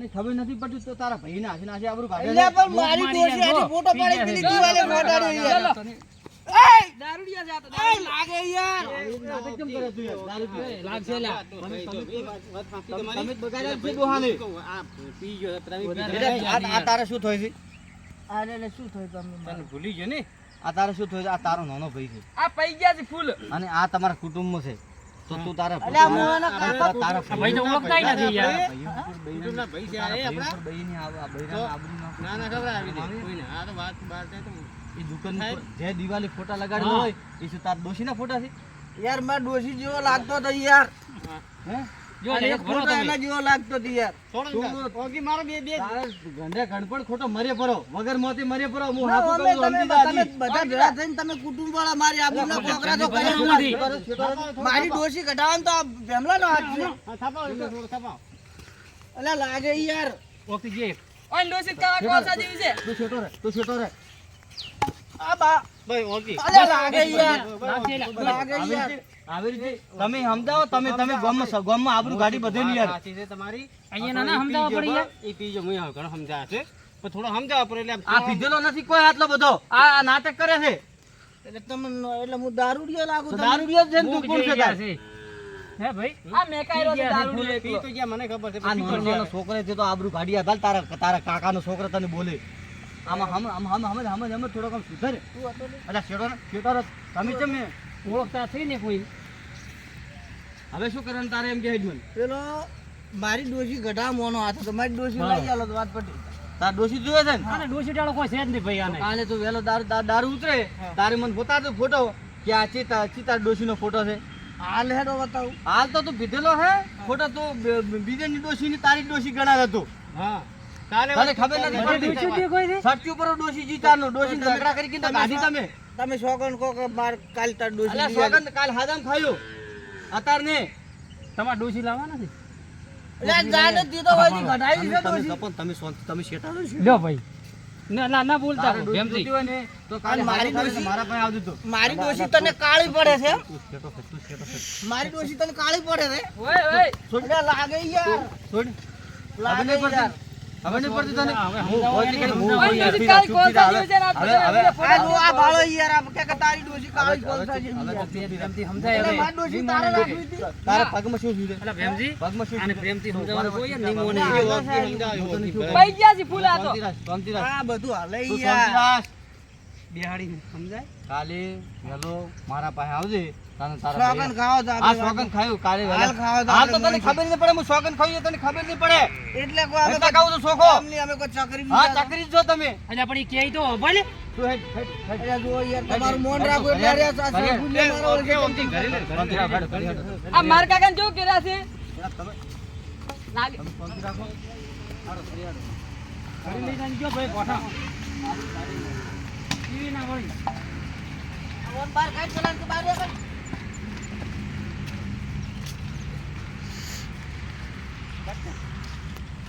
અને ખબર નથી પડતી તો તારા ભાઈ ના નાખી આબરૂ કાઢે એટલે પણ મારી ડોશી આજે ફોટો પાડી દીધી દિવાલે ફોટાડ્યો યાર. તને- દારૂડિયા જાતો દારૂ લાગે યાર. નાટક કેમ કરે તું યાર? દારૂ પીવે. લાગશે લા. તમે તમે બગાડ્યા છે. એટલે આ આ તારે શું થયું છે? અરે લે શું થયું તમને ભૂલી ગયો ને? આ તારે શું થયું આ તારો નાનો ભાઈ છે. આ પૈ ગયા છે ફૂલ. અને આ તમારા કુટુંબમાં છે. તો તું તારા તારા- કાકા- તારા ભાઈ તો ઓળખતાય નથી યાર. ના ભાઈ છે આ એ આપણા? ના ના ખબર આવી દે કોઈને. આ તો વાત બાર જાય તો એ દુકાન જે દિવાળી ફોટા લગાડેલો હોય એ શું દોશી ના ફોટા છે? યાર માર દોશી જેવો લાગતો તો યાર. હે? તો મારો બે બે તારા ગંડે ગણપણ ખોટો મરે પરો વગર મોતે મરે પરો હું ના, હાથું અમે કહું છું, તમે સમજી જા તમે હજી. બધા ભેગા થઈને તમે કુટુંબ વાળા મારી આબરૂના કોકરા તો છે લાગે યાર તું છેટો રે તું છેટો રે આ બા ભાઈ ઓકી અલ્યા લાગે યાર લાગે યાર આવી રીતે તમે સમજાવો તમે તમે ગામમાં ગામમાં આબરૂ ગાડી બધેલી યાર સાચી છે તમારી. અહીંયા નાના સમજાવવા પડી યાર. એ પીજો હું ઘણો સમજાવે છે. પણ થોડો સમજાવવા પડે એટલે આ પીધેલો નથી કોઈ આટલો બધો. આ આ નાટક કરે છે. એટલે તમે એટલે હું દારૂડિયો લાગુ તો તમને? દારૂડિયો જ છે ને તું કોણ છે જેવી તાર? છે. હે ભાઈ? આ મેકાયરો છે પી ગયા છે દારૂડિયો પી તો જ્યાં મને ખબર છે આ નાનો નાનો છોકરો છે તો આબરૂ આધાર તારા તારા કાકાનો છોકરો તને બોલે. આમાં હમ હમ હમ હમ હમ હમ થોડો કમ સુધરે. અલા શેડો ને શેડો તમે ચમ ને ઓળખતા થઈ ને કોઈ? હવે શું કરે તારે એમ કે મને? પેલો મારી ડોશી ગઢા મોનો હતો તો મારી ડોશી લઈ આલો તો વાત પટી તાર ડોશી જોવે છે ને? ડોસી ટાળો કોઈ છે જ નહીં ભાઈ આને. કાલે તું વેલો દારૂ દારૂ ઉતરે. તારે મને બતાવતો ફોટો કે આ ચિતા ચિતા ડોશીનો ફોટો છે. હાલ હેડો બતાવું. હાલ તો તું પીધેલો હે? ફોટો તો બીજેની ડોશીની તારી ડોશી ગણાવે તું હા. તને ખબર નથી ડોસી સર્ચ ઉપર ડોશી જીતાનો ડોશી ઝઘડા કરી કીધા કાઢી તમે તમે. શોગન કો કે બાર કાલ તાર ડોશી અલ્યા લઈ સોગંદ કાલ હાદામ ખાયો. અતાર ને તમાર ડોસી લાવવાના છે અલ્યા જાને દીધો હોયથી ગઢાઈ છે તમે ડોશી. તપન તમે શાંતિ તમે શેટાડો છો લ્યો ભાઈ. ના ના ના બોલતા તારે ડોશી ભેમજી જોતી હોય ને તો કાલે અને મારી મારી ડોશી? મારા પાસે આવજો તો. મારી ડોશી તને કાળી પડે છે. મારી તને કાળી પડે લાગે યાર. લાગે યાર. ખબર નહીં પડતી તને? હું સમજાવો કરી, હું સમજાવો. ભોજન કાલ ચૂપ થઈ જા, હવે- હવે- હવે- આ જો આ ભાળો યાર આ કે તારી હવે- હવે- જેવી હવે યાર. તો પ્રેમથી સમજાય હવે મારી ડોશી તારે રાખવી હતી તારા પગમાં શું થયું છે? અલા પગમાં શું આને પ્રેમથી સમજાવવાનું કોઈ યાર નહીં મોને શાંતિ ઓકી સમજાવ્યો, હું તને ઓકી શું કહું? ભાઈ. શાંતિ રાખ, શાંતિ રાખ. આ બધું હાલે તું યાર રાખ. બિહાડી સમજાય? કાલે વહેલો મારા પાસે આવજે તને તારા સોગન ખાવ તો આ સોગન ખાયું કાલે હાલ ખાવ તો હાલ તો તને ખબર નહીં પડે હું સોગન ખાયું એ તને ખબર નહીં પડે. એટલે કો અમે તો કહું છું સોખો. અમે કોઈ ચકરી હા ચકરી જ છો તમે. અલ્યા પણ ઈ કહે તો ભલે તું હેડ, હેડ, જો યાર તમારું મોન રાખો એટલે આ સાસુ ભૂલે મારો રાખ, હેડ, હેડ, હેડ. આ માર કાકા જો કેરા છે. તમે લાગે. તમે શાંતિ રાખો. હાલો, ફરી હાલો. ઘરે લઈ જાય ગયો ભાઈ કોઠા. ના વળી બાર કાઢ કે બાર